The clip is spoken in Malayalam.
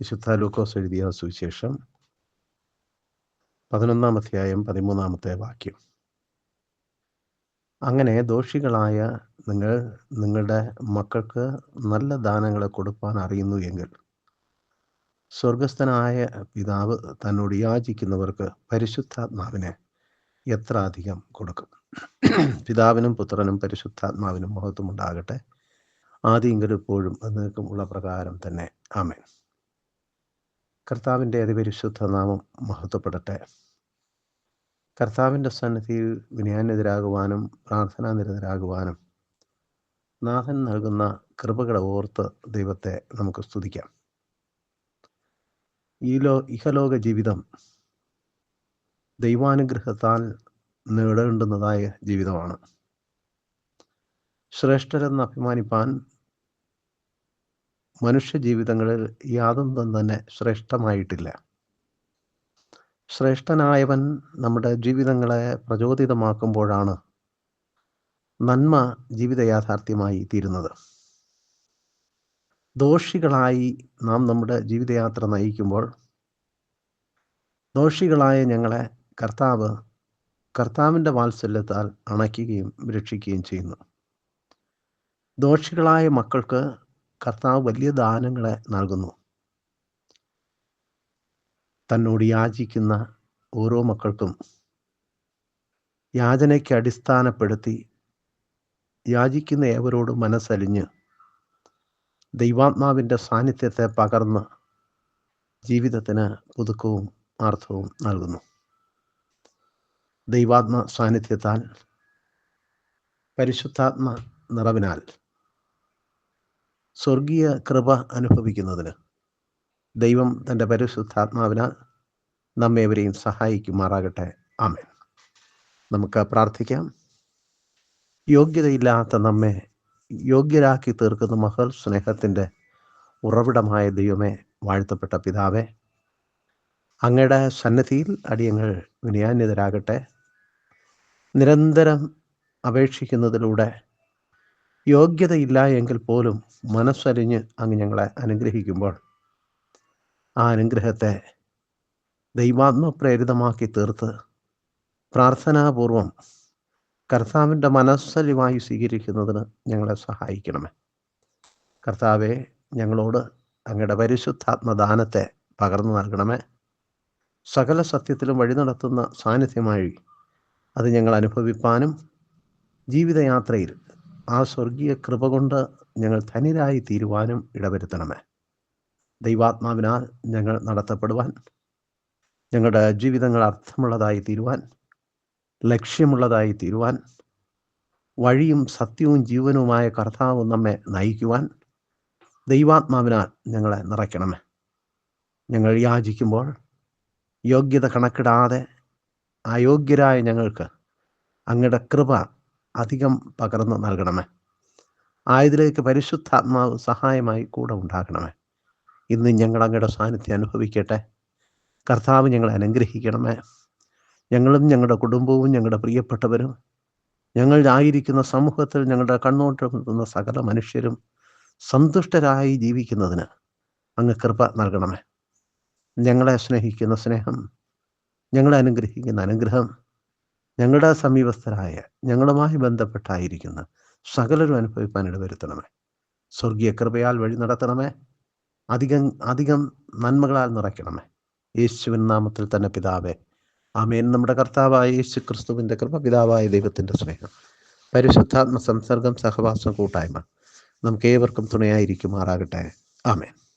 വിശുദ്ധ ലൂക്കോസ് എഴുതിയ സുവിശേഷം. പതിനൊന്നാം അധ്യായം പതിമൂന്നാമത്തെ വാക്യം. അങ്ങനെ ദോഷികളായ നിങ്ങൾ നിങ്ങളുടെ മക്കൾക്ക് നല്ല ദാനങ്ങളെ കൊടുക്കാൻ അറിയുന്നു എങ്കിൽ സ്വർഗസ്ഥനായ പിതാവ് തന്നോട് യാചിക്കുന്നവർക്ക് പരിശുദ്ധാത്മാവിനെ എത്ര അധികം കൊടുക്കും? പിതാവിനും പുത്രനും പരിശുദ്ധാത്മാവിനും മഹത്വം ഉണ്ടാകട്ടെ ആദ്യമെങ്കിലും ഇപ്പോഴും എന്നേക്കും ഉള്ള പ്രകാരം തന്നെ. ആമേൻ. കർത്താവിന്റെ അതിപരിശുദ്ധ നാമം മഹത്വപ്പെടട്ടെ. കർത്താവിന്റെ സന്നിധിയിൽ വിനയാനെതിരാകുവാനും പ്രാർത്ഥനാ നിരതരാകുവാനും നാഥൻ നൽകുന്ന കൃപകളെ ഓർത്ത് ദൈവത്തെ നമുക്ക് സ്തുതിക്കാം. ഈ ലോ ഇഹലോക ജീവിതം ദൈവാനുഗ്രഹത്താൽ നേടേണ്ടുന്നതായ ജീവിതമാണ്. ശ്രേഷ്ഠരെന്ന് അഭിമാനിപ്പാൻ മനുഷ്യ ജീവിതങ്ങളിൽ യാതൊന്നും തന്നെ ശ്രേഷ്ഠമായിട്ടില്ല. ശ്രേഷ്ഠനായവൻ നമ്മുടെ ജീവിതങ്ങളെ പ്രചോദിതമാക്കുമ്പോഴാണ് നന്മ ജീവിത യാഥാർത്ഥ്യമായി തീരുന്നത്. ദോഷികളായി നാം നമ്മുടെ ജീവിതയാത്ര നയിക്കുമ്പോൾ ദോഷികളായ ഞങ്ങളെ കർത്താവ് കർത്താവിന്റെ വാത്സല്യത്താൽ അണയ്ക്കുകയും രക്ഷിക്കുകയും ചെയ്യുന്നു. ദോഷികളായ മക്കൾക്ക് കർത്താവ് വലിയ ദാനങ്ങളെ നൽകുന്നു. തന്നോട് യാചിക്കുന്ന ഓരോ മക്കൾക്കും യാചനയ്ക്ക് അടിസ്ഥാനപ്പെടുത്തി യാചിക്കുന്ന ഏവരോട് മനസ്സലിഞ്ഞ് ദൈവാത്മാവിന്റെ സാന്നിധ്യത്തെ പകർന്ന് ജീവിതത്തിന് പുതുക്കവും അർത്ഥവും നൽകുന്നു. ദൈവാത്മ സാന്നിധ്യത്താൽ പരിശുദ്ധാത്മ നിറവിനാൽ സ്വർഗീയ കൃപ അനുഭവിക്കുന്നതിന് ദൈവം തന്റെ പരിശുദ്ധാത്മാവിനാൽ നമ്മേവരെയും സഹായിക്കുമാറാകട്ടെ. ആമേൻ. നമുക്ക് പ്രാർത്ഥിക്കാം. യോഗ്യതയില്ലാത്ത നമ്മെ യോഗ്യരാക്കി തീർക്കുന്ന മഹൽ സ്നേഹത്തിന്റെ ഉറവിടമായ ദൈവമേ വാഴ്ത്തപ്പെട്ട പിതാവേ അങ്ങയുടെ സന്നദ്ധിയിൽ അടിയങ്ങൾ വിനയാന്യതരാകട്ടെ നിരന്തരം അപേക്ഷിക്കുന്നതിലൂടെ യോഗ്യതയില്ല എങ്കിൽ പോലും മനസ്സരിഞ്ഞ് അങ്ങ് ഞങ്ങളെ അനുഗ്രഹിക്കുമ്പോൾ ആ അനുഗ്രഹത്തെ ദൈവാത്മപ്രേരിതമാക്കി തീർത്ത് പ്രാർത്ഥനാപൂർവം കർത്താവിന്റെ മനസ്സലിവായി സ്വീകരിക്കുന്നതിന് ഞങ്ങളെ സഹായിക്കണമേ. കർത്താവെ ഞങ്ങളോട് അങ്ങയുടെ പരിശുദ്ധാത്മദാനത്തെ പകർന്നു നൽകണമേ. സകല സത്യത്തിലും വഴി നടത്തുന്ന സാന്നിധ്യമായി അത് ഞങ്ങൾ അനുഭവിപ്പാനും ജീവിതയാത്രയിൽ ആ സ്വർഗീയ കൃപ കൊണ്ട് ഞങ്ങൾ ധനിരായി തീരുവാനും ഇടവരുത്തണമേ. ദൈവാത്മാവിനാൽ ഞങ്ങൾ നടത്തപ്പെടുവാൻ ഞങ്ങളുടെ ജീവിതങ്ങൾ അർത്ഥമുള്ളതായി തീരുവാൻ ലക്ഷ്യമുള്ളതായി തീരുവാൻ വഴിയും സത്യവും ജീവനുമായ കർത്താവ് നമ്മെ നയിക്കുവാൻ ദൈവാത്മാവിനാൽ ഞങ്ങളെ നിറയ്ക്കണമേ. ഞങ്ങൾ യാചിക്കുമ്പോൾ യോഗ്യത കണക്കിടാതെ അയോഗ്യരായ ഞങ്ങൾക്ക് അങ്ങയുടെ കൃപ അധികം പകർന്നു നൽകണമേ. ആയതിലേക്ക് പരിശുദ്ധാത്മാവ് സഹായമായി കൂടെ ഉണ്ടാകണമേ. ഇന്ന് ഞങ്ങൾ അങ്ങയുടെ സാന്നിധ്യം അനുഭവിക്കട്ടെ. കർത്താവ് ഞങ്ങളെ അനുഗ്രഹിക്കണമേ. ഞങ്ങളും ഞങ്ങളുടെ കുടുംബവും ഞങ്ങളുടെ പ്രിയപ്പെട്ടവരും ഞങ്ങൾ ആയിരിക്കുന്ന സമൂഹത്തിൽ ഞങ്ങളുടെ കണ്ണോട്ടുന്ന സകല മനുഷ്യരും സന്തുഷ്ടരായി ജീവിക്കുന്നതിന് അങ്ങ് കൃപ നൽകണമേ. ഞങ്ങളെ സ്നേഹിക്കുന്ന സ്നേഹം ഞങ്ങളെ അനുഗ്രഹിക്കുന്ന അനുഗ്രഹം ഞങ്ങളുടെ സമീപസ്ഥരായ ഞങ്ങളുമായി ബന്ധപ്പെട്ടായിരിക്കുന്ന സകലരും അനുഭവിപ്പാൻ ഇടവരുത്തണമേ. സ്വർഗീയ കൃപയാൽ വഴി നടത്തണമേ. അധികം അധികം നന്മകളാൽ നിറയ്ക്കണമേ. യേശുവിൻ നാമത്തിൽ തന്നെ പിതാവേ. ആമേൻ. നമ്മുടെ കർത്താവായ യേശു ക്രിസ്തുവിന്റെ കൃപ പിതാവായ ദൈവത്തിന്റെ സ്നേഹം. പരിശുദ്ധാത്മ സംസർഗം സഹവാസം കൂട്ടായ്മ നമുക്ക് ഏവർക്കും തുണയായിരിക്കുമാറാകട്ടെ. ആമേൻ.